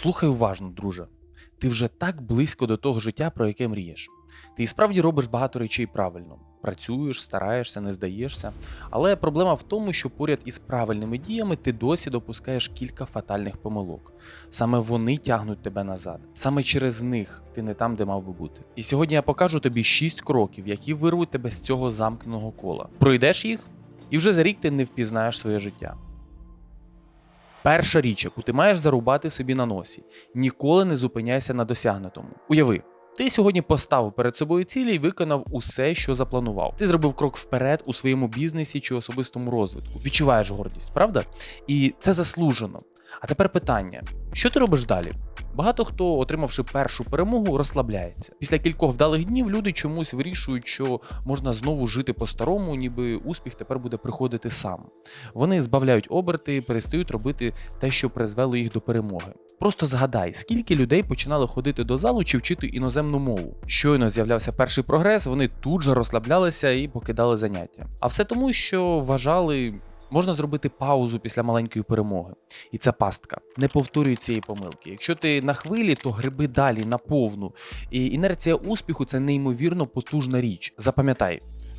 Слухай уважно, друже. Ти вже так близько до того життя, про яке мрієш. Ти і справді робиш багато речей правильно. Працюєш, стараєшся, не здаєшся. Але проблема в тому, що поряд із правильними діями ти досі допускаєш кілька фатальних помилок. Саме вони тягнуть тебе назад. Саме через них ти не там, де мав би бути. І сьогодні я покажу тобі 6 кроків, які вирвуть тебе з цього замкненого кола. Пройдеш їх, і вже за рік ти не впізнаєш своє життя. Перша річ, яку ти маєш зарубати собі на носі, ніколи не зупиняйся на досягнутому. Уяви, ти сьогодні поставив перед собою цілі і виконав усе, що запланував. Ти зробив крок вперед у своєму бізнесі чи особистому розвитку. Відчуваєш гордість, правда? І це заслужено. А тепер питання: що ти робиш далі? Багато хто, отримавши першу перемогу, розслабляється. Після кількох вдалих днів люди чомусь вирішують, що можна знову жити по-старому, ніби успіх тепер буде приходити сам. Вони збавляють оберти, перестають робити те, що призвело їх до перемоги. Просто згадай, скільки людей починали ходити до залу чи вчити іноземну мову. Щойно з'являвся перший прогрес, вони тут же розслаблялися і покидали заняття. А все тому, що вважали. Можна зробити паузу після маленької перемоги, і це пастка. Не повторюй цієї помилки. Якщо ти на хвилі, то гриби далі на повну. І інерція успіху це неймовірно потужна річ. Запам'ятай,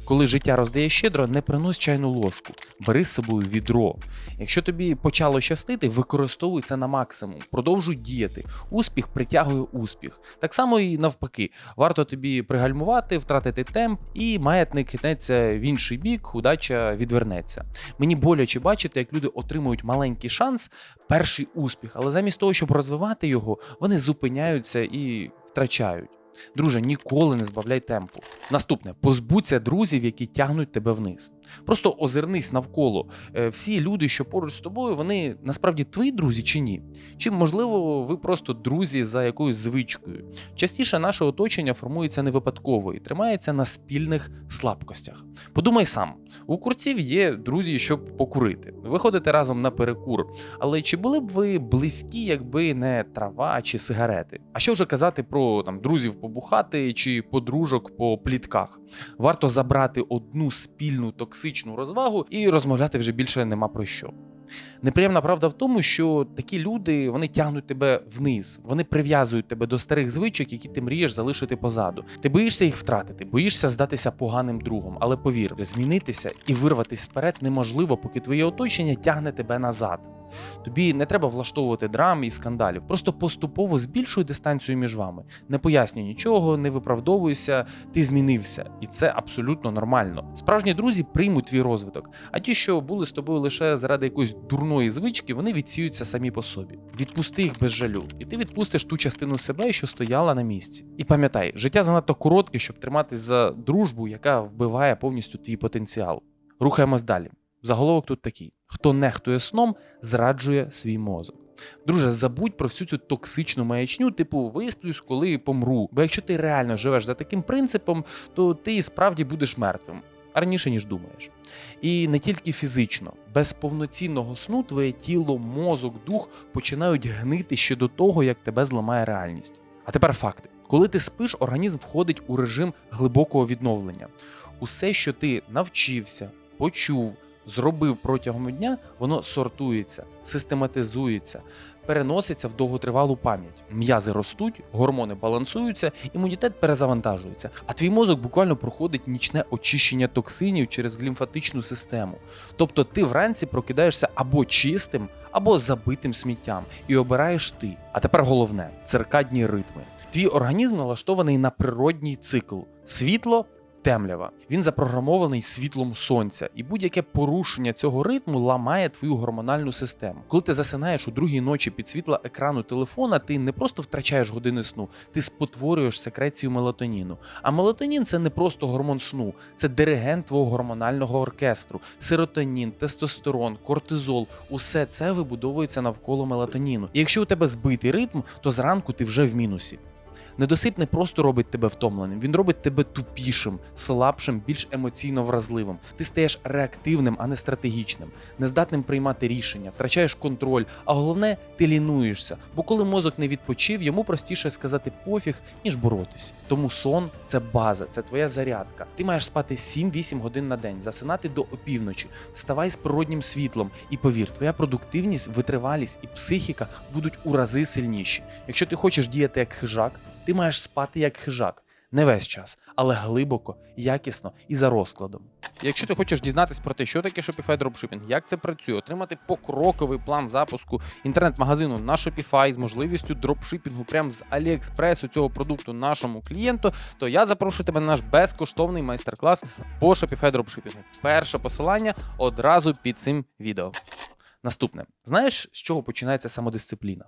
коли життя роздає щедро, не принось чайну ложку, бери з собою відро. Якщо тобі почало щастити, використовуй це на максимум, продовжуй діяти. Успіх притягує успіх. Так само і навпаки, варто тобі пригальмувати, втратити темп, і маятник хитнеться в інший бік, удача відвернеться. Мені боляче бачити, як люди отримують маленький шанс, перший успіх, але замість того, щоб розвивати його, вони зупиняються і втрачають. Друже, ніколи не збавляй темпу. Наступне позбудься друзів, які тягнуть тебе вниз. Просто озирнись навколо. Е, Всі люди, що поруч з тобою, вони насправді твої друзі чи ні? Чи можливо ви просто друзі за якоюсь звичкою? Частіше наше оточення формується не випадково і тримається на спільних слабкостях. Подумай сам: у курців є друзі, щоб покурити. Виходите разом на перекур. Але чи були б ви близькі, якби не трава чи сигарети? А що вже казати про там друзів побухати чи подружок по плітках? Варто забрати одну спільну токсичну розвагу і розмовляти вже більше нема про що. Неприємна правда в тому, що такі люди вони тягнуть тебе вниз, вони прив'язують тебе до старих звичок, які ти мрієш залишити позаду. Ти боїшся їх втратити, боїшся здатися поганим другом, але повір, змінитися і вирватися вперед неможливо, поки твоє оточення тягне тебе назад. Тобі не треба влаштовувати драм і скандалів, просто поступово збільшуй дистанцію між вами. Не пояснюй нічого, не виправдовуйся, ти змінився, і це абсолютно нормально. Справжні друзі приймуть твій розвиток, а ті, що були з тобою лише заради якоїсь дурної звички, вони відсіються самі по собі. Відпусти їх без жалю, і ти відпустиш ту частину себе, що стояла на місці. І пам'ятай, життя занадто коротке, щоб триматись за дружбу, яка вбиває повністю твій потенціал. Рухаємось далі. Заголовок тут такий: хто нехтує сном, зраджує свій мозок. Друже, забудь про всю цю токсичну маячню, типу висплюсь, коли помру. Бо якщо ти реально живеш за таким принципом, то ти і справді будеш мертвим. Раніше ніж думаєш. І не тільки фізично, без повноцінного сну твоє тіло, мозок, дух починають гнити ще до того, як тебе зламає реальність. А тепер факти: коли ти спиш, організм входить у режим глибокого відновлення. Усе, що ти навчився, почув, зробив протягом дня, воно сортується, систематизується, переноситься в довготривалу пам'ять. М'язи ростуть, гормони балансуються, імунітет перезавантажується. А твій мозок буквально проходить нічне очищення токсинів через глімфатичну систему. Тобто ти вранці прокидаєшся або чистим, або забитим сміттям, і обираєш ти. А тепер головне циркадні ритми. Твій організм налаштований на природній цикл: світло, темрява. Він запрограмований світлом сонця, і будь-яке порушення цього ритму ламає твою гормональну систему. Коли ти засинаєш у другій ночі під світла екрану телефона, ти не просто втрачаєш години сну, ти спотворюєш секрецію мелатоніну. А мелатонін це не просто гормон сну, це диригент твого гормонального оркестру. Серотонін, тестостерон, кортизол усе це вибудовується навколо мелатоніну. І якщо у тебе збитий ритм, то зранку ти вже в мінусі. Недосип не просто робить тебе втомленим, він робить тебе тупішим, слабшим, більш емоційно вразливим. Ти стаєш реактивним, а не стратегічним, нездатним приймати рішення, втрачаєш контроль. А головне, ти лінуєшся. Бо коли мозок не відпочив, йому простіше сказати пофіг, ніж боротися. Тому сон це база, це твоя зарядка. Ти маєш спати 7-8 годин на день, засинати до опівночі, вставай з природнім світлом. І повір, твоя продуктивність, витривалість і психіка будуть у рази сильніші. Якщо ти хочеш діяти як хижак, ти маєш спати як хижак. Не весь час, але глибоко, якісно і за розкладом. Якщо ти хочеш дізнатись про те, що таке Shopify Dropshipping, як це працює, отримати покроковий план запуску інтернет-магазину на Shopify з можливістю дропшипінгу прямо з AliExpress у цього продукту нашому клієнту, то я запрошую тебе на наш безкоштовний майстер-клас по Shopify Dropshipping. Перше посилання одразу під цим відео. Наступне, знаєш, з чого починається самодисципліна?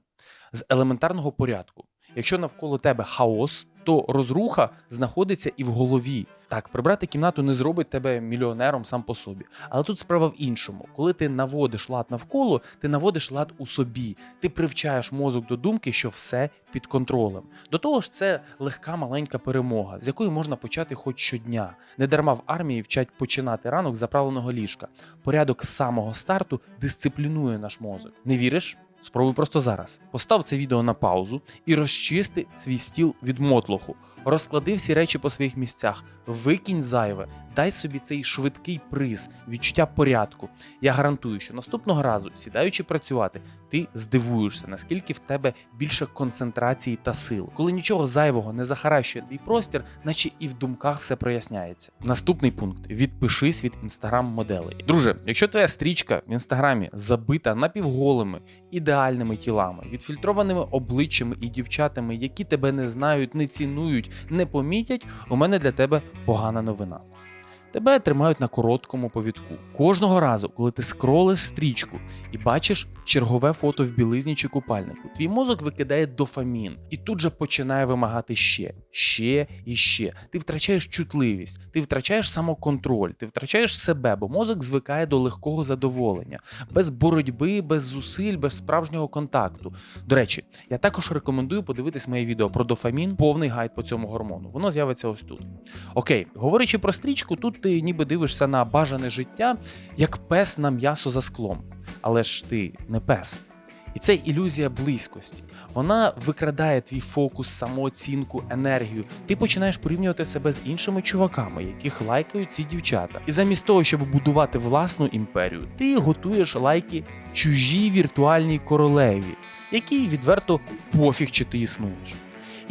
З елементарного порядку. Якщо навколо тебе хаос, то розруха знаходиться і в голові. Так, прибрати кімнату не зробить тебе мільйонером сам по собі. Але тут справа в іншому. Коли ти наводиш лад навколо, ти наводиш лад у собі. Ти привчаєш мозок до думки, що все під контролем. До того ж, це легка маленька перемога, з якої можна почати хоч щодня. Не дарма в армії вчать починати ранок з заправленого ліжка. Порядок з самого старту дисциплінує наш мозок. Не віриш? Спробуй просто зараз. Постав це відео на паузу і розчисти свій стіл від мотлоху. Розклади всі речі по своїх місцях, викинь зайве, дай собі цей швидкий приз, відчуття порядку. Я гарантую, що наступного разу, сідаючи працювати, ти здивуєшся, наскільки в тебе більше концентрації та сил. Коли нічого зайвого не захаращує твій простір, наче і в думках все проясняється. Наступний пункт: відпишись від інстаграм-моделей. Друже, якщо твоя стрічка в інстаграмі забита напівголими, ідеальними тілами, відфільтрованими обличчями і дівчатами, які тебе не знають, не цінують, не помітять, у мене для тебе погана новина. Тебе тримають на короткому повідку. Кожного разу, коли ти скролиш стрічку і бачиш чергове фото в білизні чи купальнику, твій мозок викидає дофамін і тут же починає вимагати ще, ще і ще. Ти втрачаєш чутливість, ти втрачаєш самоконтроль, ти втрачаєш себе, бо мозок звикає до легкого задоволення, без боротьби, без зусиль, без справжнього контакту. До речі, я також рекомендую подивитись моє відео про дофамін, повний гайд по цьому гормону. Воно з'явиться ось тут. Окей, говорячи про стрічку, тут ти ніби дивишся на бажане життя, як пес на м'ясо за склом. Але ж ти не пес. І це ілюзія близькості. Вона викрадає твій фокус, самооцінку, енергію. Ти починаєш порівнювати себе з іншими чуваками, яких лайкають ці дівчата. І замість того, щоб будувати власну імперію, ти готуєш лайки чужій віртуальній королеві, якій відверто пофіг, чи ти існуєш.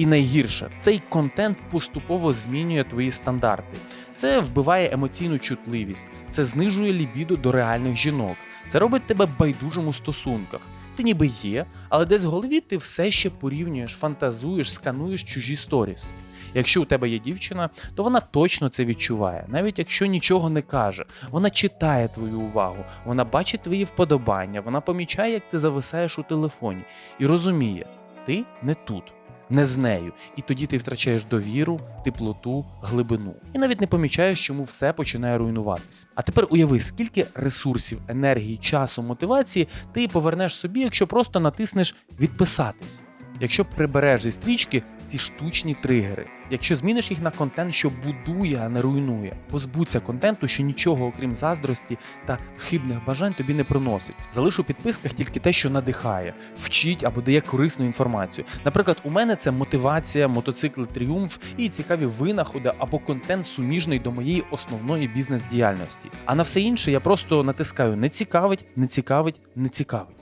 І найгірше, цей контент поступово змінює твої стандарти. Це вбиває емоційну чутливість, це знижує лібіду до реальних жінок, це робить тебе байдужим у стосунках. Ти ніби є, але десь в голові ти все ще порівнюєш, фантазуєш, скануєш чужі сторіс. Якщо у тебе є дівчина, то вона точно це відчуває, навіть якщо нічого не каже. Вона читає твою увагу, вона бачить твої вподобання, вона помічає, як ти зависаєш у телефоні, і розуміє, ти не тут не з нею, і тоді ти втрачаєш довіру, теплоту, глибину. І навіть не помічаєш, чому все починає руйнуватись. А тепер уяви, скільки ресурсів, енергії, часу, мотивації ти повернеш собі, якщо просто натиснеш відписатись. Якщо прибереш зі стрічки ці штучні тригери, якщо зміниш їх на контент, що будує, а не руйнує, позбудься контенту, що нічого, окрім заздрості та хибних бажань тобі не приносить. Залиш у підписках тільки те, що надихає, вчить або дає корисну інформацію. Наприклад, у мене це мотивація, мотоцикли тріумф і цікаві винаходи або контент суміжний до моєї основної бізнес-діяльності. А на все інше я просто натискаю не цікавить, не цікавить, не цікавить.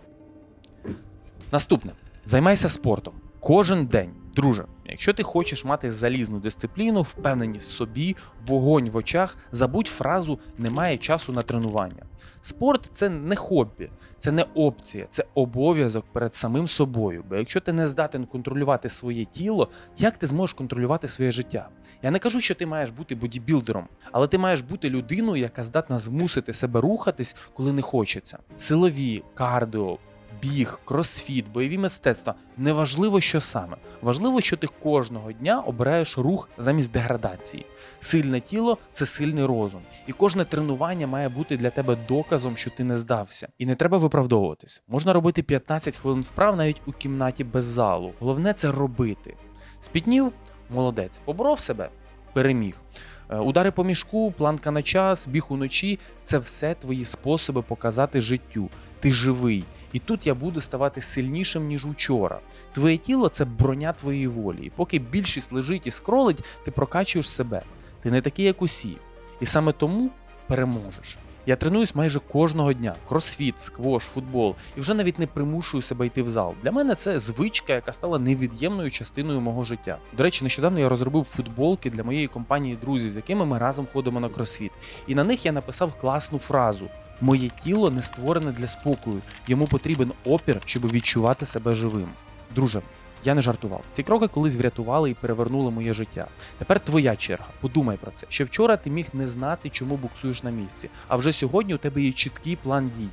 Наступне. Займайся спортом кожен день, друже. Якщо ти хочеш мати залізну дисципліну, впевненість в собі, вогонь в очах, забудь фразу немає часу на тренування. Спорт це не хобі, це не опція, це обов'язок перед самим собою. Бо якщо ти не здатен контролювати своє тіло, як ти зможеш контролювати своє життя? Я не кажу, що ти маєш бути бодібілдером, але ти маєш бути людиною, яка здатна змусити себе рухатись, коли не хочеться. Силові, кардіо, біг, кросфіт, бойові мистецтва неважливо, що саме. Важливо, що ти кожного дня обираєш рух замість деградації. Сильне тіло це сильний розум, і кожне тренування має бути для тебе доказом, що ти не здався. І не треба виправдовуватись. Можна робити 15 хвилин вправ навіть у кімнаті без залу. Головне це робити. Спітнів молодець. Поборов себе, переміг. Е, Удари по мішку, планка на час, біг уночі це все твої способи показати життю. Ти живий. І тут я буду ставати сильнішим, ніж учора. Твоє тіло це броня твоєї волі. І поки більшість лежить і скролить, ти прокачуєш себе. Ти не такий, як усі. І саме тому переможеш. Я тренуюсь майже кожного дня: кросфіт, сквош, футбол, і вже навіть не примушую себе йти в зал. Для мене це звичка, яка стала невід'ємною частиною мого життя. До речі, нещодавно я розробив футболки для моєї компанії друзів, з якими ми разом ходимо на кросфіт. І на них я написав класну фразу: Моє тіло не створене для спокою, йому потрібен опір, щоб відчувати себе живим. Друже, я не жартував. Ці кроки колись врятували і перевернули моє життя. Тепер твоя черга. Подумай про це. Ще вчора ти міг не знати, чому буксуєш на місці, а вже сьогодні у тебе є чіткий план дій.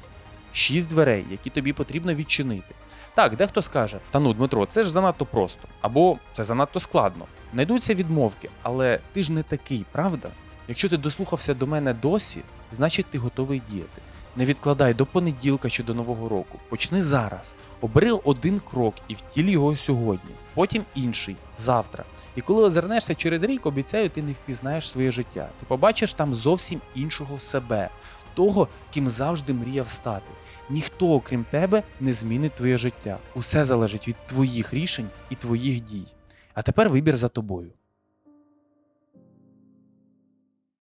Шість дверей, які тобі потрібно відчинити. Так, дехто скаже: та ну, Дмитро, це ж занадто просто, або це занадто складно. Найдуться відмовки, але ти ж не такий, правда? Якщо ти дослухався до мене досі, значить ти готовий діяти. Не відкладай до понеділка чи до нового року. Почни зараз. Обери один крок і втіль його сьогодні, потім інший завтра. І коли озирнешся через рік, обіцяю, ти не впізнаєш своє життя. Ти побачиш там зовсім іншого себе, того, ким завжди мріяв стати. Ніхто, окрім тебе, не змінить твоє життя. Усе залежить від твоїх рішень і твоїх дій. А тепер вибір за тобою.